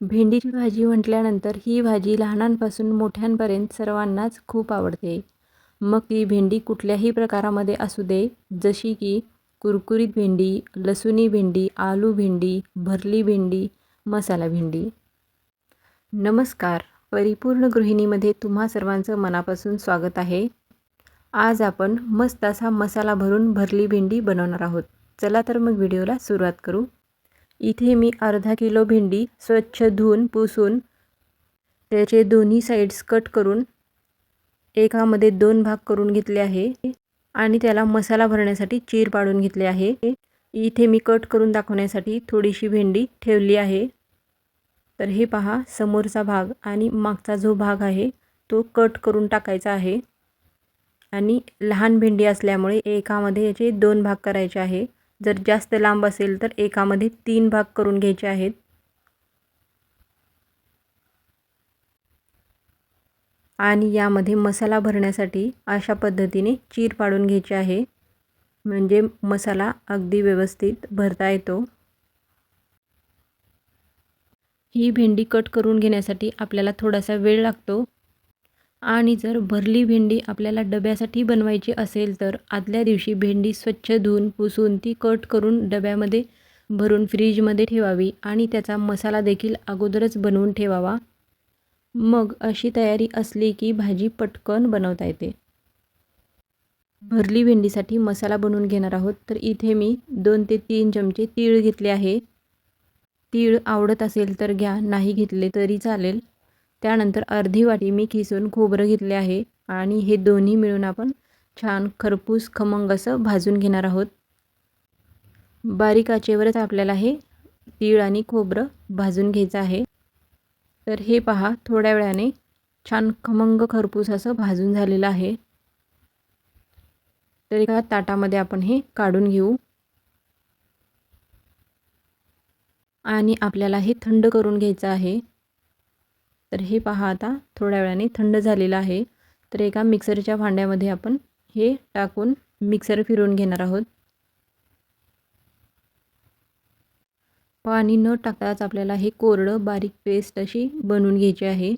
भेंडीची भाजी म्हटल्यानंतर ही भाजी लहानांपासून मोठ्यांपर्यंत सर्वांनाच खूप आवडते. मग ती भेंडी कुठल्याही प्रकारामध्ये असू दे जशी की कुरकुरीत भेंडी लसुणी भेंडी आलू भेंडी भरली भेंडी मसाला भेंडी. नमस्कार. परिपूर्ण गृहिणीमध्ये तुम्हा सर्वांचं मनापासून स्वागत आहे. आज आपण मस्त असा मसाला भरून भरली भेंडी बनवणार आहोत. चला तर मग व्हिडिओला सुरुवात करू. इथे मी अर्धा किलो भेंडी स्वच्छ धुवून पुसून त्याचे दोन्ही साईड्स कट करून एकामध्ये दोन भाग करून घेतले आहे आणि त्याला मसाला भरण्यासाठी चीर पाडून घेतले आहे. इथे मी कट करून दाखवण्यासाठी थोडीशी भेंडी ठेवली आहे. तर हे पहा समोरचा भाग आणि मागचा जो भाग आहे तो कट करून टाकायचा आहे. आणि लहान भेंडी असल्यामुळे एकामध्ये याचे दोन भाग करायचे आहे. जर जास्त लांब असेल तर एकामध्ये तीन भाग करून घ्यायचे आहेत. आणि यामध्ये मसाला भरण्यासाठी अशा पद्धतीने चीर पाडून घ्यायचे आहे. म्हणजे मसाला अगदी व्यवस्थित भरता येतो. ही भेंडी कट करून घेण्यासाठी आपल्याला थोडासा वेळ लागतो. आणि जर भरली भेंडी आपल्याला डब्यासाठी बनवायची असेल तर आदल्या दिवशी भेंडी स्वच्छ धुवून पुसून ती कट करून डब्यामध्ये भरून फ्रीजमध्ये ठेवावी आणि त्याचा मसाला देखील अगोदरच बनवून ठेवावा. मग अशी तयारी असली की भाजी पटकन बनवता येते. भरली भेंडीसाठी मसाला बनवून घेणार आहोत तर इथे मी दोन ते तीन चमचे तीळ घेतले आहे. तीळ आवडत असेल तर घ्या नाही घेतले तरी चालेल. त्यानंतर अर्धी वाटी मी खिसून खोबरं घेतले आहे आणि हे दोन्ही मिळून आपण छान खरपूस खमंग असं भाजून घेणार आहोत. बारीक आचेवरच आपल्याला हे तीळ आणि खोबरं भाजून घ्यायचं आहे. तर हे पहा थोड्या वेळाने छान खमंग खरपूस असं भाजून झालेलं आहे. तर एका ताटामध्ये आपण हे काढून घेऊ. आणि आपल्याला हे थंड करून घ्यायचं आहे. तर हे पहा आता थोड्या वेळाने थंड झालेलं आहे. तर एका मिक्सरच्या भांड्यामध्ये आपण हे टाकून मिक्सर फिरवून घेणार आहोत. पाणी न टाकताच आपल्याला हे कोरडं बारीक पेस्ट अशी बनवून घ्यायची आहे.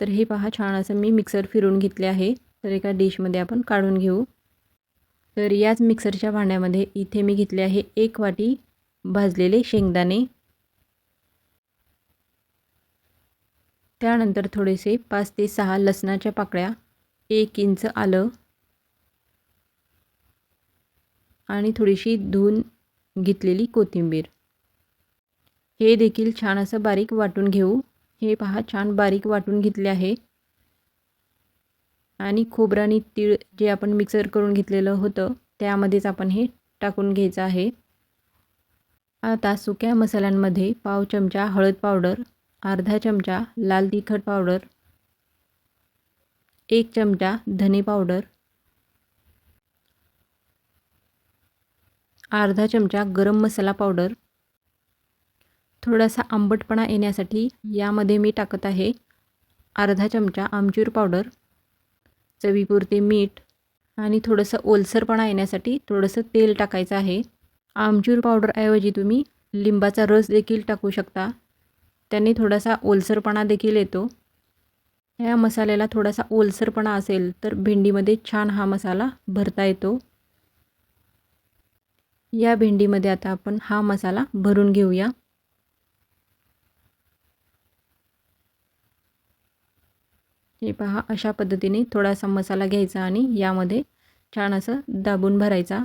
तर हे पहा छान असं मी मिक्सर फिरवून घेतले आहे. तर एका डिशमध्ये आपण काढून घेऊ. तर याच मिक्सरच्या भांड्यामध्ये इथे मी घेतले आहे एक वाटी भाजलेले शेंगदाणे. त्यानंतर थोडेसे पाच ते सहा लसणाच्या पाकळ्या एक इंच आलं आणि थोडीशी धुवून घेतलेली कोथिंबीर. हे देखील छान असं बारीक वाटून घेऊ. हे पहा छान बारीक वाटून घेतले आहे. आणि खोबरं आणि तीळ जे आपण मिक्सर करून घेतलेलं होतं त्यामध्येच आपण हे टाकून घ्यायचं आहे. आता सुक्या मसाल्यांमध्ये पाव चमचा हळद पावडर अर्धा चमचा लाल तिखट पावडर एक चमचा धने पावडर अर्धा चमचा गरम मसाला पावडर. थोडासा आंबटपणा येण्यासाठी यामध्ये मी टाकत आहे अर्धा चमचा आमचूर पावडर चवीपुरते मीठ आणि थोडंसं ओलसरपणा येण्यासाठी थोडंसं तेल टाकायचं आहे. आमचूर पावडरऐवजी तुम्ही लिंबाचा रस देखील टाकू शकता. त्यांनी थोडासा ओलसरपणा देखील येतो. या मसाल्याला थोडासा ओलसरपणा असेल तर भेंडीमध्ये छान हा मसाला भरता येतो. या भेंडीमध्ये आता आपण हा मसाला भरून घेऊया. हे पहा अशा पद्धतीने थोडासा मसाला घ्यायचा आणि यामध्ये छान असं दाबून भरायचा.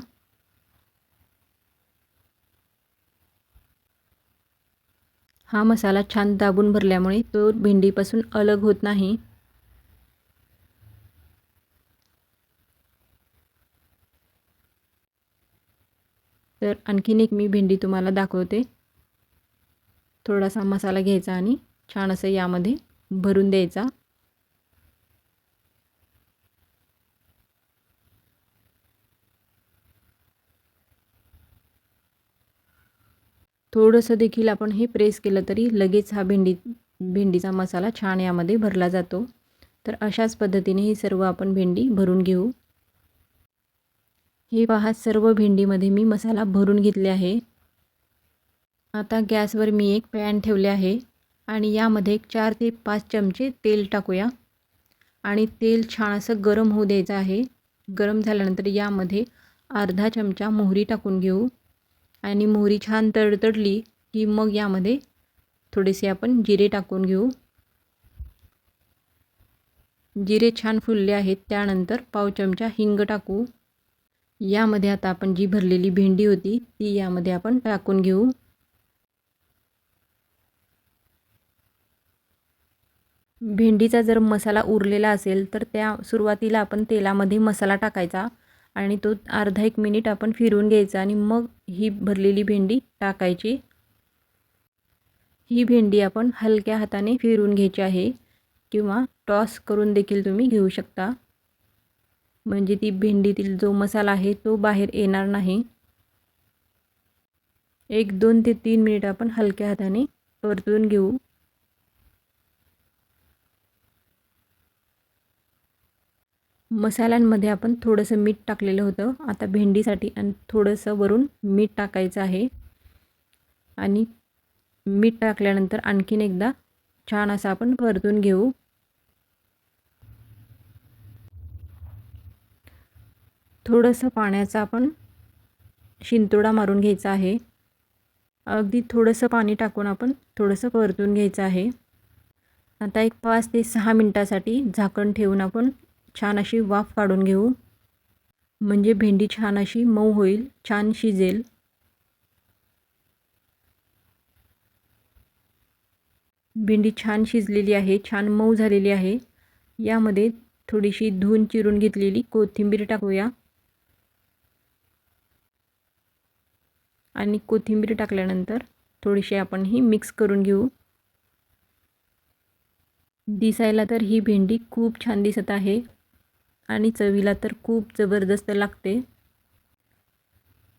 हा मसाला छान दाबून भरल्यामुळे तो भेंडीपासून अलग होत नाही. तर आणखीन एक मी भेंडी तुम्हाला दाखवते. थोडासा मसाला घ्यायचा आणि छान असं यामध्ये भरून द्यायचा. थोडंसं देखील आपण हे प्रेस केलं तरी लगेच हा भेंडी भेंडीचा मसाला छान यामध्ये भरला जातो. तर अशाच पद्धतीने ही सर्व आपण भेंडी भरून घेऊ. हे पहा सर्व भेंडीमध्ये मी मसाला भरून घेतले आहे. आता गॅसवर मी एक पॅन ठेवले आहे आणि यामध्ये एक चार ते पाच चमचे तेल टाकूया. आणि तेल छान असं गरम होऊ द्यायचं आहे. गरम झाल्यानंतर यामध्ये अर्धा चमचा मोहरी टाकून घेऊ. आणि मोहरी छान तडतडली की मग यामध्ये थोडेसे आपण जिरे टाकून घेऊ. जिरे छान फुलले आहेत त्यानंतर पाव चमचा हिंग टाकू. यामध्ये आता आपण जी भरलेली भेंडी होती ती यामध्ये आपण टाकून घेऊ. भेंडीचा जर मसाला उरलेला असेल तर त्या सुरुवातीला आपण तेलामध्ये मसाला टाकायचा. आणि तो अर्धा एक मिनिट आपण फिरवून घ्यायचा आणि मग ही भरलेली भेंडी टाकायची. ही भेंडी आपण हलक्या हाताने फिरवून घ्यायची आहे किंवा टॉस करून देखील तुम्ही घेऊ शकता. म्हणजे ती भेंडीतील जो मसाला आहे तो बाहेर येणार नाही. एक दोन ते तीन मिनिट आपण हलक्या हाताने परतून घेऊ. मसाल्यांमध्ये आपण थोडंसं मीठ टाकलेलं होतं. आता भेंडीसाठी आणि थोडंसं वरून मीठ टाकायचं आहे. आणि मीठ टाकल्यानंतर आणखीन एकदा छान असं आपण परतून घेऊ. थोडंसं पाण्याचा आपण शिंतोडा मारून घ्यायचा आहे. अगदी थोडंसं पाणी टाकून आपण थोडंसं परतून घ्यायचं आहे. आता एक पाच ते सहा मिनटासाठी झाकण ठेवून आपण छान अशी वाफ काढून घेऊ. म्हणजे भेंडी छान अशी मऊ होईल छान शिजेल. भेंडी छान शिजलेली आहे छान मऊ झालेली आहे. यामध्ये थोडीशी धुऊन चिरून घेतलेली कोथिंबीर टाकूया. आणि कोथिंबीर टाकल्यानंतर थोडीशी आपण ही मिक्स करून घेऊ. दिसायला तर ही भेंडी खूप छान दिसत आहे. आणि चवीला तर खूप जबरदस्त लागते.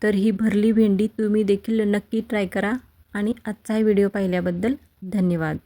तर ही भरली भेंडी तुम्ही देखील नक्की ट्राय करा. आणि आजचा व्हिडिओ पाहिल्याबद्दल धन्यवाद.